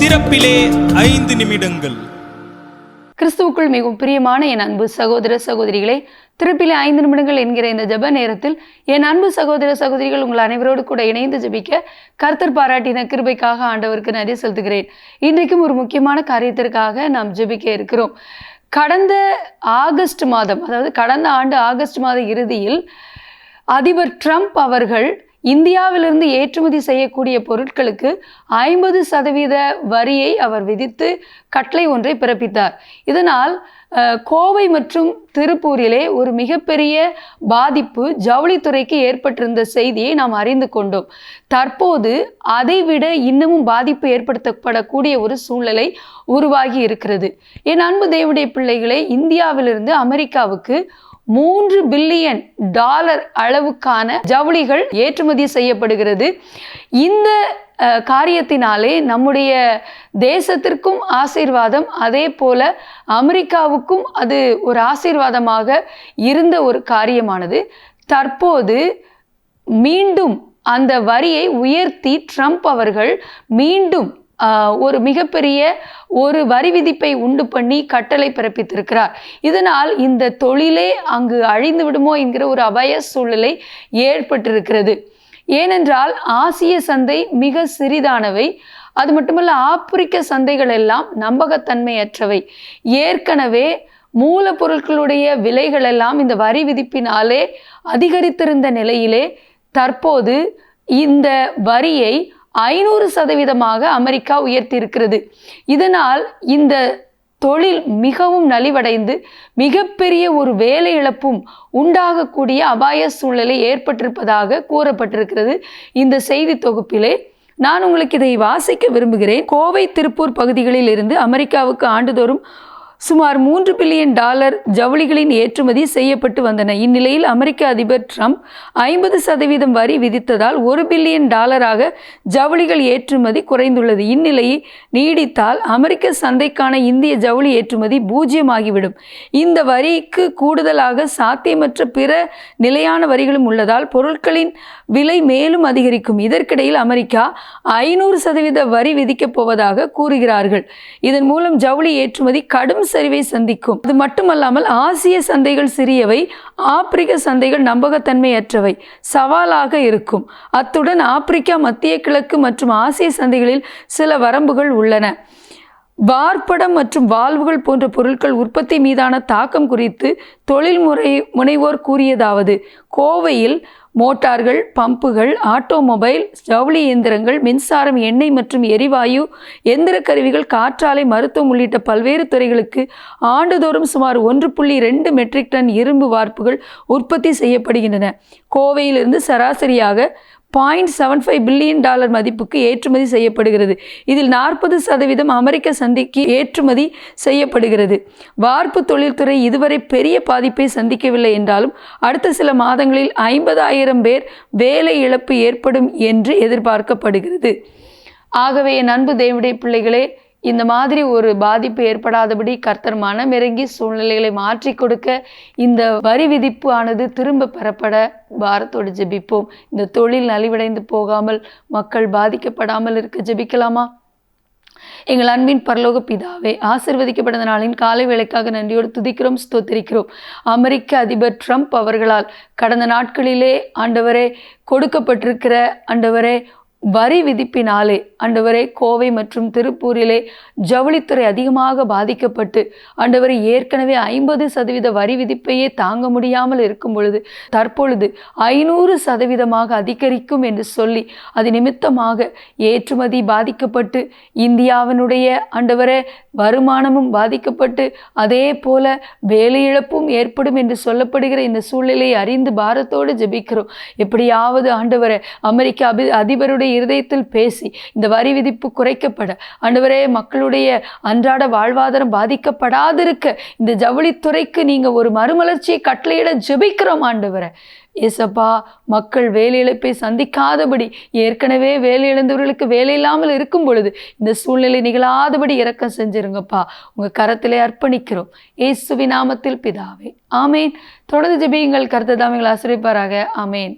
திறப்பிலே ஐந்து நிமிடங்கள். கிறிஸ்துவுக்குள் மிகவும் பிரியமான என் அன்பு சகோதர சகோதரிகளே திருப்பிலே ஐந்து நிமிடங்கள் என்கிற இந்த ஜெப நேரத்தில் என் அன்பு சகோதர சகோதரிகள் உங்கள் அனைவரோடு கூட இணைந்து ஜெபிக்க கர்த்தர் பாராட்டின கிருபைக்காக ஆண்டவருக்கு நன்றி செலுத்துகிறேன். இன்றைக்கும் ஒரு முக்கியமான காரியத்திற்காக நாம் ஜெபிக்க இருக்கிறோம். கடந்த ஆகஸ்ட் மாதம் அதாவது கடந்த ஆண்டு ஆகஸ்ட் மாத இறுதியில் அதிபர் ட்ரம்ப் அவர்கள் இந்தியாவிலிருந்து ஏற்றுமதி செய்யக்கூடிய பொருட்களுக்கு ஐம்பது சதவீத வரியை அவர் விதித்து கட்டளை ஒன்றை பிறப்பித்தார். இதனால் கோவை மற்றும் திருப்பூரிலே ஒரு மிகப்பெரிய பாதிப்பு ஜவுளித்துறைக்கு ஏற்பட்டிருந்த செய்தியை நாம் அறிந்து கொண்டோம். தற்போது அதைவிட இன்னமும் பாதிப்பு ஏற்படுத்தப்படக்கூடிய ஒரு சூழ்நிலை உருவாகி இருக்கிறது. என் அன்பு தேவடைய பிள்ளைகளை இந்தியாவிலிருந்து அமெரிக்காவுக்கு மூன்று பில்லியன் டாலர் அளவுக்கான ஜவுளிகள் ஏற்றுமதி செய்யப்படுகிறது. இந்த காரியத்தினாலே நம்முடைய தேசத்திற்கும் ஆசீர்வாதம் அதே போல அமெரிக்காவுக்கும் அது ஒரு ஆசீர்வாதமாக இருந்த ஒரு காரியமானது. தற்போது மீண்டும் அந்த வரியை உயர்த்தி ட்ரம்ப் அவர்கள் மீண்டும் ஒரு மிகப்பெரிய ஒரு வரி விதிப்பை உண்டு பண்ணி கட்டளை பிறப்பித்திருக்கிறார். இதனால் இந்த தொழிலே அங்கு அழிந்து விடுமோ என்கிற ஒரு அபாய சூழ்நிலை ஏற்பட்டிருக்கிறது. ஏனென்றால் ஆசிய சந்தை மிக சிறிதானவை. அது மட்டுமல்ல ஆப்பிரிக்க சந்தைகள் எல்லாம் நம்பகத்தன்மையற்றவை. ஏற்கனவே மூலப்பொருட்களுடைய விலைகள் எல்லாம் இந்த வரி விதிப்பினாலே அதிகரித்திருந்த நிலையிலே தற்போது இந்த வரியை ஐநூறு சதவீதமாக அமெரிக்கா உயர்த்தியிருக்கிறது. இதனால் இந்த தொழில் மிகவும் நலிவடைந்து மிகப்பெரிய ஒரு வேலை இழப்பும் உண்டாகக்கூடிய அபாய சூழ்நிலை ஏற்பட்டிருப்பதாக கூறப்பட்டிருக்கிறது. இந்த செய்தி தொகுப்பிலே நான் உங்களுக்கு இதை வாசிக்க விரும்புகிறேன். கோவை திருப்பூர் பகுதிகளில் இருந்து அமெரிக்காவுக்கு ஆண்டுதோறும் சுமார் மூன்று பில்லியன் டாலர் ஜவுளிகளின் ஏற்றுமதி செய்யப்பட்டு வந்தன. இந்நிலையில் அமெரிக்க அதிபர் ட்ரம்ப் ஐம்பது சதவீதம் வரி விதித்ததால் ஒரு பில்லியன் டாலராக ஜவுளிகள் ஏற்றுமதி குறைந்துள்ளது. இந்நிலையை நீடித்தால் அமெரிக்க சந்தைக்கான இந்திய ஜவுளி ஏற்றுமதி பூஜ்ஜியமாகிவிடும் இந்த வரிக்கு கூடுதலாக சாத்தியமற்ற பிற நிலையான வரிகளும் உள்ளதால் பொருட்களின் விலை மேலும் அதிகரிக்கும். இதற்கிடையில் அமெரிக்கா ஐநூறு சதவீத வரி விதிக்கப் போவதாக கூறுகிறார்கள். இதன் மூலம் ஜவுளி ஏற்றுமதி கடும் சரிவை சந்திக்கும் அது மட்டுமல்லாமல் ஆசிய சந்தைகள் சிறியவை ஆப்பிரிக்க சந்தைகள் நம்பகத்தன்மையற்றவை சவாலாக இருக்கும். அத்துடன் ஆப்பிரிக்கா மத்திய கிழக்கு மற்றும் ஆசிய சந்தைகளில் சில வரம்புகள் உள்ளன. வார்ப்படம் மற்றும் வால்வுகள் போன்ற பொருட்கள் உற்பத்தி மீதான தாக்கம் குறித்து தொழில்முறை முனைவோர் கூறியதாவது கோவையில் மோட்டார்கள் பம்புகள் ஆட்டோமொபைல் ஜவுளி இயந்திரங்கள் மின்சாரம் எண்ணெய் மற்றும் எரிவாயு எந்திர கருவிகள் காற்றாலை மருத்துவம் உள்ளிட்ட பல்வேறு துறைகளுக்கு ஆண்டுதோறும் சுமார் ஒன்று புள்ளி ரெண்டு மெட்ரிக் டன் இரும்பு வார்ப்புகள் உற்பத்தி செய்யப்படுகின்றன. கோவையிலிருந்து சராசரியாக point seven five billion dollar மதிப்புக்கு ஏற்றுமதி செய்யப்படுகிறது. இதில் நாற்பது சதவீதம் அமெரிக்க சந்தைக்கு ஏற்றுமதி செய்யப்படுகிறது. வார்ப்பு தொழில்துறை இதுவரை பெரிய பாதிப்பை சந்திக்கவில்லை என்றாலும் அடுத்த சில மாதங்களில் ஐம்பதாயிரம் பேர் வேலை இழப்பு ஏற்படும் என்று எதிர்பார்க்கப்படுகிறது. ஆகவே என் அன்பு தேவடைய பிள்ளைகளே இந்த மாதிரி ஒரு பாதிப்பு ஏற்படாதபடி கர்த்தர் மனமிறங்கி சூழ்நிலைகளை மாற்றி கொடுக்க இந்த வரி விதிப்பு ஆனது திரும்ப பெறப்பட பாரத்தோடு ஜெபிப்போம். இந்த தொழில் நலிவடைந்து போகாமல் மக்கள் பாதிக்கப்படாமல் இருக்க ஜெபிக்கலாமா? எங்கள் அன்பின் பரலோக பிதாவே ஆசிர்வதிக்கப்பட்ட நாளின் காலை வேலைக்காக நன்றியோடு துதிக்கிறோம் ஸ்தோத்திரிக்கிறோம். அமெரிக்க அதிபர் ட்ரம்ப் அவர்களால் கடந்த நாட்களிலே ஆண்டவரே கொடுக்கப்பட்டிருக்கிற ஆண்டவரே வரி விதிப்பினாலே ஆண்டவரே கோவை மற்றும் திருப்பூரிலே ஜவுளித்துறை அதிகமாக பாதிக்கப்பட்டு ஆண்டவரை ஏற்கனவே ஐம்பது சதவீத வரி விதிப்பையே தாங்க முடியாமல் இருக்கும் பொழுது தற்பொழுது ஐநூறு சதவீதமாக அதிகரிக்கும் என்று சொல்லி அது நிமித்தமாக ஏற்றுமதி பாதிக்கப்பட்டு இந்தியாவினுடைய ஆண்டவரே வருமானமும் பாதிக்கப்பட்டு அதே போல வேலையிழப்பும் ஏற்படும் என்று சொல்லப்படுகிற இந்த சூழ்நிலையை அறிந்து பாரத்தோடு ஜெபிக்கிறோம். எப்படியாவது ஆண்டவரை அமெரிக்க அபி அதிபருடைய இருதயத்தில் பேசி இந்த வரி விதிப்பு குறைக்கப்பட ஆண்டவரே மக்களுடைய அன்றாட வாழ்வாதாரம் பாதிக்கப்படாதிருக்க இந்த ஜவுளித்துறைக்கு நீங்க ஒரு மறுமலர்ச்சியை கட்டளையிட ஜெபிக்கிறோம் ஆண்டவரை. ஏசப்பா மக்கள் வேலை இழப்பை சந்திக்காதபடி ஏற்கனவே வேலை இழந்தவர்களுக்கு வேலை இல்லாமல் இருக்கும் பொழுது இந்த சூழ்நிலை நிகழாதபடி இறக்கம் செஞ்சிருங்கப்பா. உங்கள் கரத்திலே அர்ப்பணிக்கிறோம். ஏசுவி நாமத்தில் பிதாவே. ஆமேன். தொடர்ந்து ஜெபியுங்கள். கருத்து தாமிகள் ஆசிரியப்பாராக ஆமேன்.